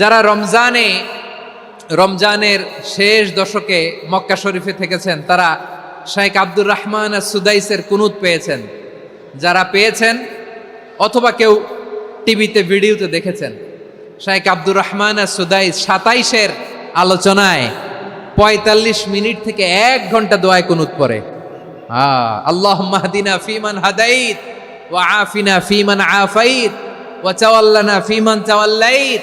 যারা রমজানে, রমজানের শেষ দশকে মক্কা শরীফে থেকেছেন, তারা শাইখ আব্দুর রহমান আর সুদাইসের কুনুত পেয়েছেন। যারা পেয়েছেন অথবা কেউ টিভিতে, ভিডিওতে দেখেছেন, শাইখ আব্দুর রহমান আর সুদাইস সাতাইশের আলোচনায় পঁয়তাল্লিশ মিনিট থেকে এক ঘণ্টা দোয়ায় কুনুত পড়ে। আল্লাহ মাহদিনা ফিমান হাদাইত, ওয়া আফিনা ফিমান আফাইত, ওয়া চাওয়াল্লানা ফিমান চাওয়াল্লাইত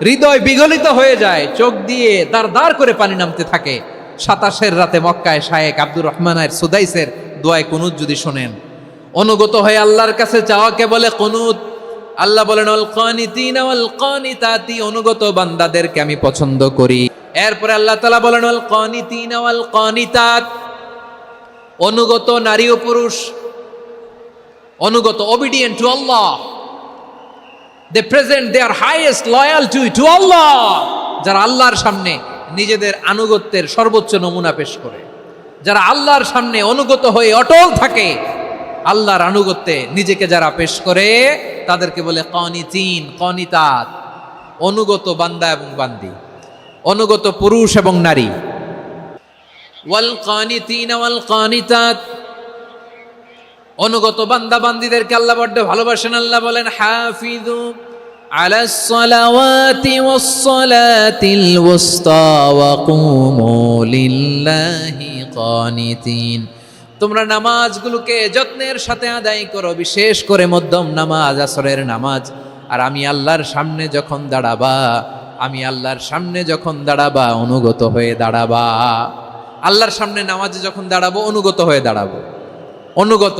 হৃদয় বিগলিত হয়ে যায়, চোখ দিয়ে দাঁড় দাঁড় করে পানি নামতে থাকে। সাতাশের রাতে মক্কায় শায়েক আব্দুর রহমানের সুদাইসের দোয়ায় কুনুত যদি শোনেন। অনুগত হয়ে আল্লাহর কাছে চাওয়াকে বলে কুনুত। আল্লাহ বলেন, অল কানিতিনা ওয়াল কানিতাতি অনুগত বান্দাদেরকে আমি পছন্দ করি। এরপরে আল্লাহ তাআলা বলেন, অল কানিতিনা ওয়াল কানিতাত অনুগত নারী ও পুরুষ। অনুগত, obedient to Allah they present they are highest loyal to to Allah যারা আল্লাহর সামনে নিজেদের আনুগত্যের সর্বোচ্চ নমুনা পেশ করে। যারা আল্লাহর সামনে অনুগত হয়ে অটল থাকে, আল্লাহর আনুগত্যে নিজেকে যারা পেশ করে, তাদেরকে বলে কনি কনিতিন, কনিতাত, অনুগত বান্দা এবং বান্দি, অনুগত পুরুষ এবং নারী। ওয়াল কানিতিন ওয়াল কানিতাত অনুগত বান্দা বান্দিদেরকে আল্লাহ বড্ড ভালোবাসেন আল্লাহ বলেন হাফিজু على الصلوات والصلاة الوسطى وقوموا لله قانتين তোমরা নামাজগুলোকে যত্নের সাথে আদায় করো বিশেষ করে মধ্যম নামাজ আসরের নামাজ আর আমি আল্লাহর সামনে যখন দাঁড়াবা আমি আল্লাহর সামনে যখন দাঁড়াবা অনুগত হয়ে দাঁড়াবা আল্লাহর সামনে নামাজে যখন দাঁড়াবো অনুগত হয়ে দাঁড়াবো অনুগত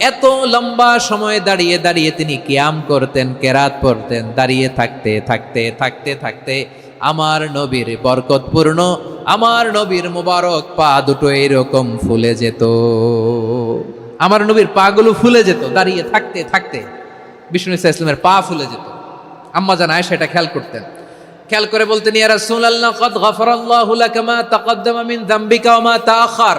এত লম্বা সময় দাঁড়িয়ে দাঁড়িয়ে তিনি কিয়াম করতেন, কেরাত পড়তেন দাঁড়িয়ে থাকতে থাকতে থাকতে থাকতে আমার নবীর বরকতপূর্ণ আমার নবীর মুবারক পা দুটো এরকম ফুলে যেত। আমার নবীর পাগুলো ফুলে যেত, দাঁড়িয়ে থাকতে থাকতে বিষ্ণু ইসা ইসলামের পা ফুলে যেত। আম্মা জান আয়েশা এটা খেয়াল করতেন। খেয়াল করে বলতেন, ইয়া রাসূলুল্লাহ, কদ গফরাল্লাহু লাকা মা তাকদ্দামা মিন যামবিকা মা তাআখার।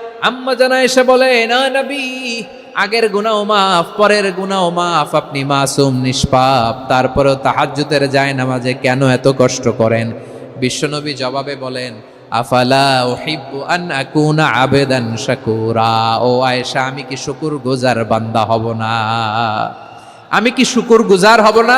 আম্মা জানা এসে বলে, না নবী, আগের গুনাও মাফ, পরের গুনাও মাফ, আপনি মাসুম, নিষ্পাপ, তারপরেও তাহাজ্জুদের যায় নামাজে কেন এত কষ্ট করেন? বিশ্বনবী জবাবে বলেন, আফালা উহিব্বু আন আকুনা আবেদান শাকুরা, ও আয়েশা, আমি কি শুকুর গুজার বান্দা হব না? আমি কি শুকুর গুজার হব না?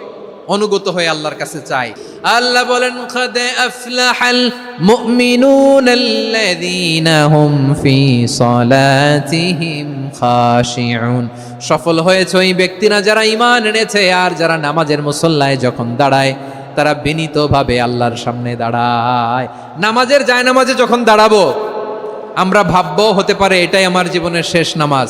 অনুগত হয়ে আল্লাহর কাছে চাই আল্লাহ বলেন, খাদে আফলাহাল মুমিনুন আল্লাযীনা হুম ফি সালাতিহিম খাশিউন। সফল হয়েছে ওই ব্যক্তিরা যারা ঈমান এনেছে আর যারা নামাজের মুসল্লায় যখন দাঁড়ায়, তারা বিনীতভাবে আল্লাহর সামনে দাঁড়ায়। নামাজের জায়নামাজে যখন দাঁড়াবো, আমরা ভাববো হতে পারে এটাই আমার জীবনের শেষ নামাজ।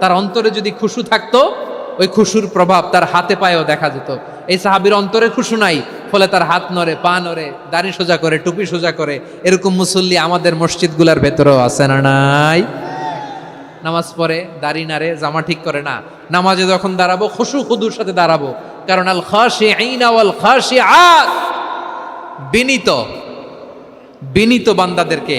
তার অন্তরে যদি খুশু থাকতো, ওই খুশুর প্রভাব তার হাতে পায়েও দেখা যেত। এই সাহাবির অন্তরে খুশু নাই, ফলে তার হাত নড়ে, পা নড়ে, দাড়ি সোজা করে, টুপি সোজা করে, এরকম মুসল্লি আমাদের মসজিদগুলোর ভেতরেও আছে না নাই? নামাজ পড়ে, দাড়ি নাড়ে, জামা ঠিক করে না। নামাজে যখন দাঁড়াবো, খুশু খুদুর সাথে দাঁড়াবো। কারণ আল খাসি আইনা ওয়াল খাসি বিনীত বিনীত বান্দাদেরকে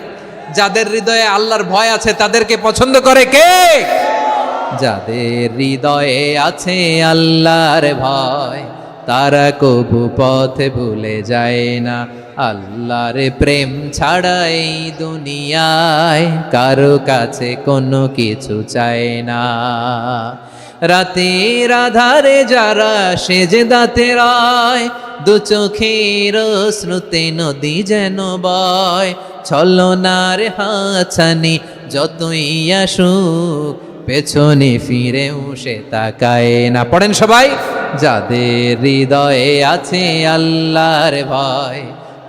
যাদের হৃদয়ে আল্লাহর ভয় আছে, তাদেরকে পছন্দ করে কে? যাদের হৃদয়ে আছে আল্লাহর ভয়, তারা কবু পথে ভুলে যায় না। আল্লাহর প্রেম ছাড়া এই দুনিয়ায় কারও কাছে কোনো কিছু চায় না। রাতের আধারে যারা সেজে দাঁতে রায়, দু চোখের শ্রুতে নদী যেন বয়। ছলনার হাছানি যতই আসুক, পেছনে ফিরেও সে তাকায় না। পড়েন সবাই, যাদের হৃদয়ে আছে আল্লাহর ভয়,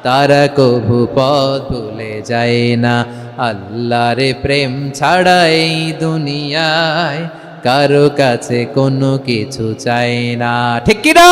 তারা কভু পথ ভুলে যায় না। আল্লাহর প্রেম ছাড়া এই দুনিয়ায় কারও কাছে কোনো কিছু চাই না। ঠিক কিনা?